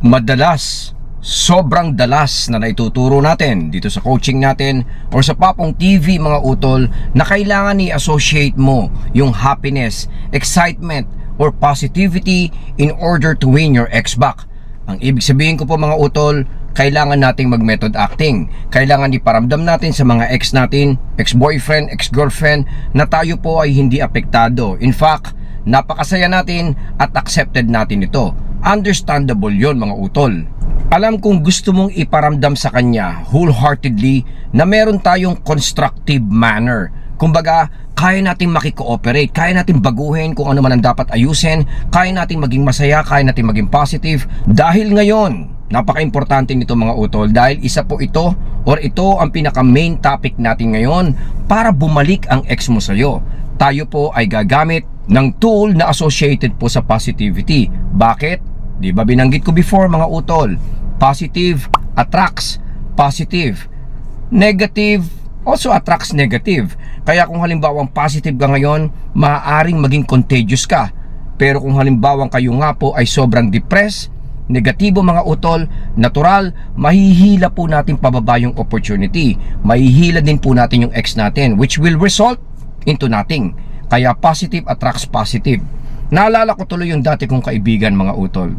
madalas, sobrang dalas na naituturo natin dito sa coaching natin or sa Papong TV mga utol na kailangan i-associate mo yung happiness, excitement, or positivity in order to win your ex back. Ang ibig sabihin ko po mga utol, kailangan nating mag-method acting. Kailangan iparamdam natin sa mga ex natin, ex-boyfriend, ex-girlfriend, na tayo po ay hindi apektado. In fact, napakasaya natin at accepted natin ito. Understandable yon mga utol. Alam kong gusto mong iparamdam sa kanya wholeheartedly na meron tayong constructive manner. Kumbaga, kaya nating makikooperate, kaya nating baguhin kung ano man ang dapat ayusin, kaya nating maging masaya, kaya nating maging positive. Dahil ngayon, napaka-importante nito mga utol dahil isa po ito or ito ang pinaka main topic natin ngayon para bumalik ang ex mo sa'yo. Tayo po ay gagamit ng tool na associated po sa positivity. Bakit? Di ba binanggit ko before mga utol? Positive attracts positive. Negative also attracts negative. Kaya kung halimbawa positive ka ngayon, maaaring maging contagious ka. Pero kung halimbawa kayo nga po ay sobrang depressed, negatibo mga utol, natural, mahihila po natin pababa yung opportunity. Mahihila din po natin yung ex natin which will result into nothing. Kaya positive attracts positive. Naalala ko tuloy yung dati kong kaibigan mga utol.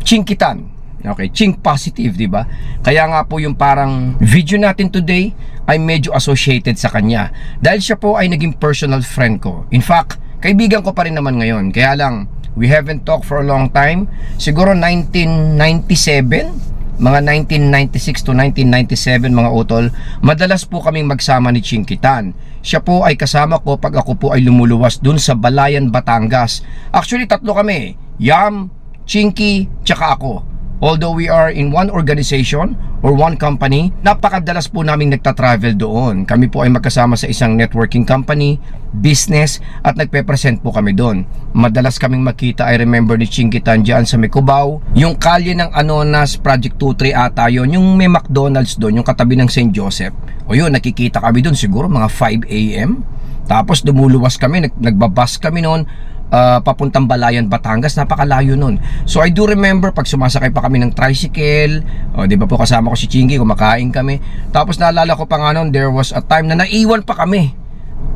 Chinkitan. Okay, chink positive, di ba? Kaya nga po yung parang video natin today ay medyo associated sa kanya. Dahil siya po ay naging personal friend ko. In fact, kaibigan ko pa rin naman ngayon. Kaya lang, we haven't talked for a long time. Siguro 1997, mga 1996 to 1997 mga utol, madalas po kaming magsama ni Chinkitan. Siya po ay kasama ko pag ako po ay lumuluwas dun sa Balayan, Batangas. Actually, tatlo kami. Yam, Chinky, tsaka ako. Although we are in one organization or one company, napakadalas po naming nagta-travel doon. Kami po ay magkasama sa isang networking company, business, at nagpe-present po kami doon. Madalas kaming makita, I remember ni Chinkitan dyan sa Mecubao. Yung kalye ng Anonas, Project 23 ata yun, yung may McDonald's doon, yung katabi ng St. Joseph. O yun, nakikita kami doon siguro mga 5 a.m. Tapos dumuluwas kami, nag nagbabas kami noon uh, papuntang Balayan, Batangas. Napakalayo nun. So I do remember pag sumasakay pa kami ng tricycle, o di ba po kasama ko si Chingy, kumakain kami. Tapos naalala ko pa nga nun, there was a time na naiwan pa kami.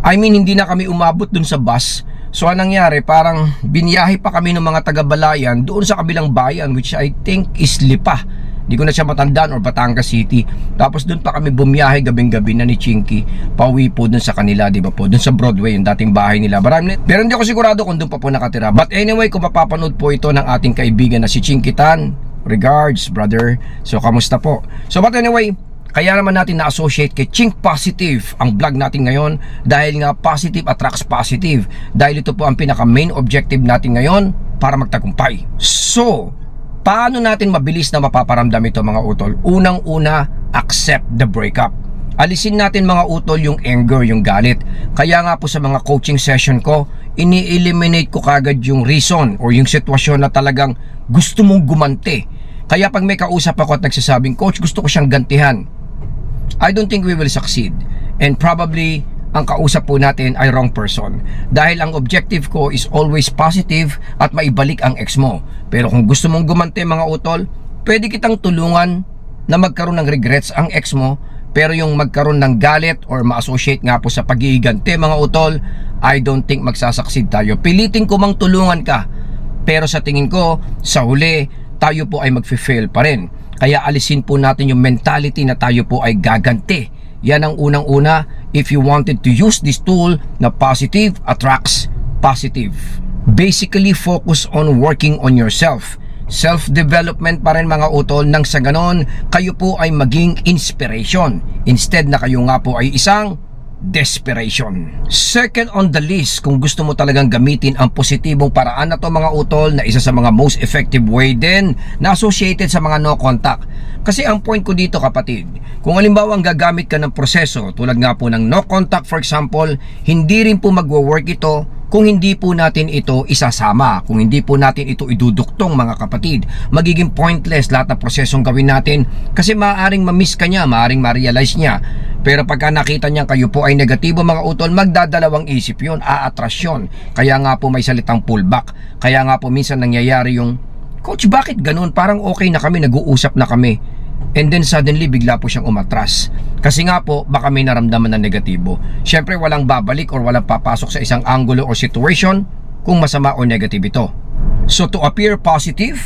I mean, hindi na kami umabot dun sa bus. So anong nangyari, parang biniyahe pa kami ng mga taga-Balayan doon sa kabilang bayan which I think is Lipa. Di ko na siya matandaan or Batangas City. Tapos doon pa kami bumiyahe gabing-gabi na ni Chinky. Pauwi po doon sa kanila, di ba po? Doon sa Broadway, yung dating bahay nila. Marami, pero hindi ako sigurado kung doon pa po nakatira. But anyway, kung mapapanood po ito ng ating kaibigan na si Chinky Tan, regards, brother. So, kamusta po? So, but anyway, kaya naman natin na-associate kay Chink Positive ang vlog natin ngayon dahil nga positive attracts positive. Dahil ito po ang pinaka main objective natin ngayon para magtagumpay. So, paano natin mabilis na mapaparamdam ito mga utol? Unang-una, accept the breakup. Alisin natin mga utol yung anger, yung galit. Kaya nga po sa mga coaching session ko, ini-eliminate ko kagad yung reason or yung sitwasyon na talagang gusto mong gumanti. Kaya pag may kausap ako at nagsasabing, Coach, gusto ko siyang gantihan. I don't think we will succeed. And probably, ang kausap po natin ay wrong person. Dahil ang objective ko is always positive at maibalik ang ex mo. Pero kung gusto mong gumante mga utol, pwede kitang tulungan na magkaroon ng regrets ang ex mo pero yung magkaroon ng galit or ma-associate nga po sa pagigigante mga utol, I don't think magsasucceed tayo. Pilitin ko mang tulungan ka. Pero sa tingin ko, sa huli, tayo po ay mag-fail pa rin. Kaya alisin po natin yung mentality na tayo po ay gaganti. Yan ang unang-una if you wanted to use this tool na positive attracts positive. Basically, focus on working on yourself. Self-development pa rin mga utol nang sa ganon, kayo po ay maging inspiration. Instead na kayo nga po ay isang desperation. Second on the list, kung gusto mo talagang gamitin ang positibong paraan na to mga utol na isa sa mga most effective way din na associated sa mga no contact. Kasi ang point ko dito kapatid, kung halimbawa ang gagamit ka ng proseso tulad nga po ng no contact for example, hindi rin po magwo-work ito kung hindi po natin ito isasama, kung hindi po natin ito iduduktong mga kapatid, magiging pointless lahat ng prosesong gawin natin kasi maaaring ma-miss ka niya, maaaring ma-realize niya. Pero pagka nakita niya kayo po ay negatibo mga utol, magdadalawang isip yun, aatras yun. Kaya nga po may salitang pullback. Kaya nga po minsan nangyayari yung Coach, bakit ganun? Parang okay na kami, nag-uusap na kami. And then suddenly, bigla po siyang umatras. Kasi nga po, baka may naramdaman na negatibo. Siyempre, walang babalik or walang papasok sa isang angulo or situation kung masama or negative ito. So to appear positive,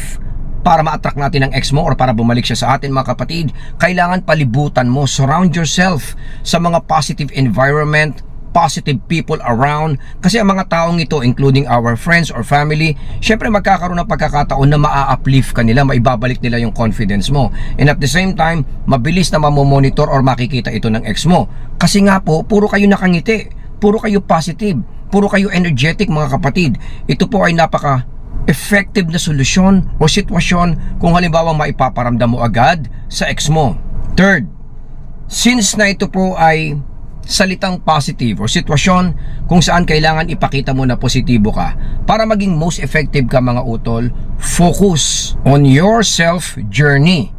para ma-attract natin ang ex mo or para bumalik siya sa atin mga kapatid, kailangan palibutan mo, surround yourself sa mga positive environment, positive people around. Kasi ang mga taong ito including our friends or family syempre magkakaroon ng pagkakataon na maa-uplift ka nila maibabalik nila yung confidence mo. And at the same time mabilis na mamomonitor or makikita ito ng ex mo. Kasi nga po puro kayo nakangiti. Puro kayo positive. Puro kayo energetic mga kapatid. Ito po ay napaka effective na solusyon o sitwasyon kung halimbawa maipaparamdam mo agad sa ex mo. Third, since na ito po ay salitang positive o sitwasyon kung saan kailangan ipakita mo na positibo ka para maging most effective ka mga utol, focus on your self journey.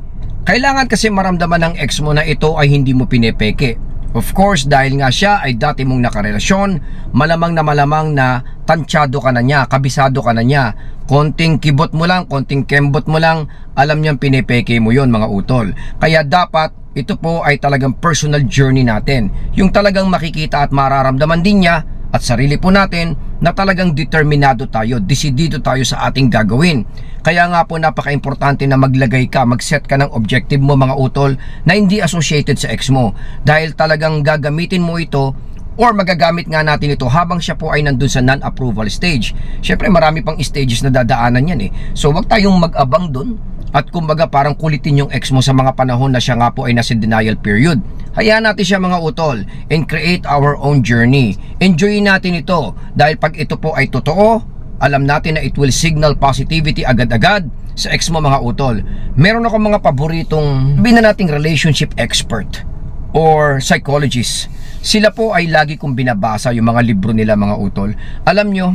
Kailangan kasi maramdaman ng ex mo na ito ay hindi mo pinepeke. Of course, dahil nga siya ay dati mong nakarelasyon, malamang na malamang na tansyado ka na niya, kabisado ka na niya. Konting kibot mo lang, konting kembot mo lang, alam niyang pinepeke mo yon mga utol. Kaya dapat ito po ay talagang personal journey natin. Yung talagang makikita at mararamdaman din niya at sarili po natin na talagang determinado tayo, desidido tayo sa ating gagawin. Kaya nga po napaka-importante na maglagay ka, mag-set ka ng objective mo mga utol na hindi associated sa ex mo. Dahil talagang gagamitin mo ito or magagamit nga natin ito habang siya po ay nandun sa non-approval stage. Siyempre marami pang stages na dadaanan yan eh. So wag tayong mag-abang dun at kumbaga parang kulitin yung ex mo sa mga panahon na siya nga po ay nasa denial period. Hayaan natin siya mga utol and create our own journey. Enjoyin natin ito dahil pag ito po ay totoo, alam natin na it will signal positivity agad-agad sa ex mo mga utol. Meron ako mga paboritong sabihin na nating relationship expert or psychologist. Sila po ay lagi kong binabasa yung mga libro nila mga utol. Alam nyo,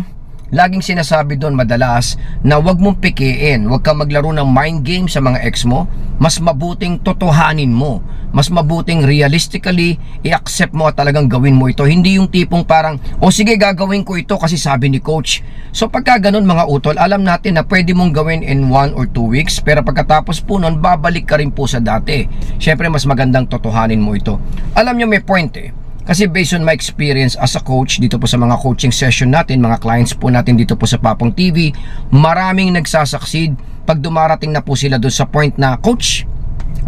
laging sinasabi doon madalas na wag mong pikiin, wag kang maglaro ng mind game sa mga ex mo, mas mabuting totohanin mo, mas mabuting realistically i-accept mo at talagang gawin mo ito. Hindi yung tipong parang, o sige gagawin ko ito kasi sabi ni coach. So pagka ganun mga utol, alam natin na pwede mong gawin in one or two weeks, pero pagkatapos po nun, babalik ka rin po sa dati. Siyempre mas magandang totohanin mo ito. Alam nyo may point eh. Kasi based on my experience as a coach dito po sa mga coaching session natin, mga clients po natin dito po sa Papong TV, maraming nagsasucceed pag dumarating na po sila doon sa point na, Coach,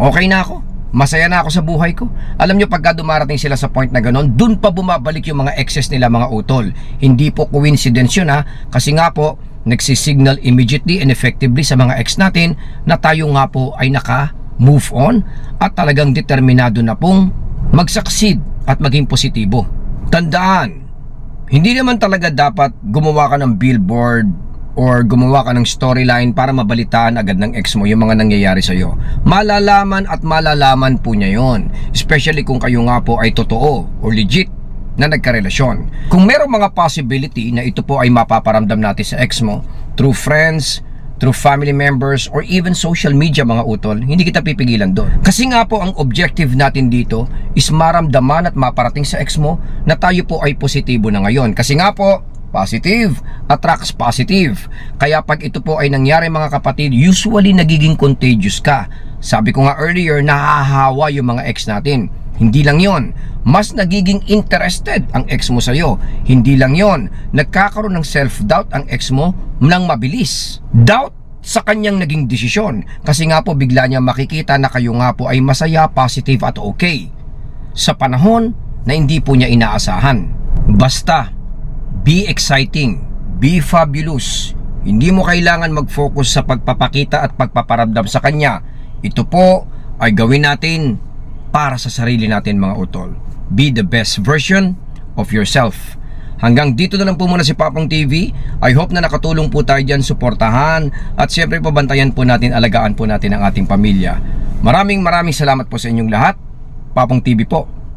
okay na ako. Masaya na ako sa buhay ko. Alam nyo, pagka dumarating sila sa point na ganon, dun pa bumabalik yung mga excess nila mga utol. Hindi po coincidence yun ha, kasi nga po, nagsisignal immediately and effectively sa mga ex natin na tayo nga po ay naka move on at talagang determinado na pong mag-succeed at maging positibo. Tandaan, hindi naman talaga dapat gumawa ka ng billboard or gumawa ka ng storyline para mabalitaan agad ng ex mo yung mga nangyayari sa'yo. Malalaman at malalaman po niya yon. Especially kung kayo nga po ay totoo or legit na nagkarelasyon. Kung merong mga possibility na ito po ay mapaparamdam natin sa ex mo through friends, through family members, or even social media mga utol, hindi kita pipigilan doon. Kasi nga po ang objective natin dito is maramdaman at maparating sa ex mo na tayo po ay positibo na ngayon. Kasi nga po, positive attracts positive. Kaya pag ito po ay nangyari mga kapatid, usually nagiging contagious ka. Sabi ko nga earlier, nahahawa yung mga ex natin. Hindi lang yon, mas nagiging interested ang ex mo sa'yo. Hindi lang yon, nagkakaroon ng self-doubt ang ex mo nang mabilis. Doubt sa kanyang naging desisyon kasi nga po bigla niya makikita na kayo nga po ay masaya, positive at okay sa panahon na hindi po niya inaasahan. Basta, be exciting, be fabulous. Hindi mo kailangan mag-focus sa pagpapakita at pagpaparamdam sa kanya. Ito po ay gawin natin para sa sarili natin mga utol. Be the best version of yourself. Hanggang dito na lang po muna si Papong TV. I hope na nakatulong po tayo dyan, suportahan at syempre pabantayan po natin, alagaan po natin ang ating pamilya. Maraming maraming salamat po sa inyong lahat. Papong TV po.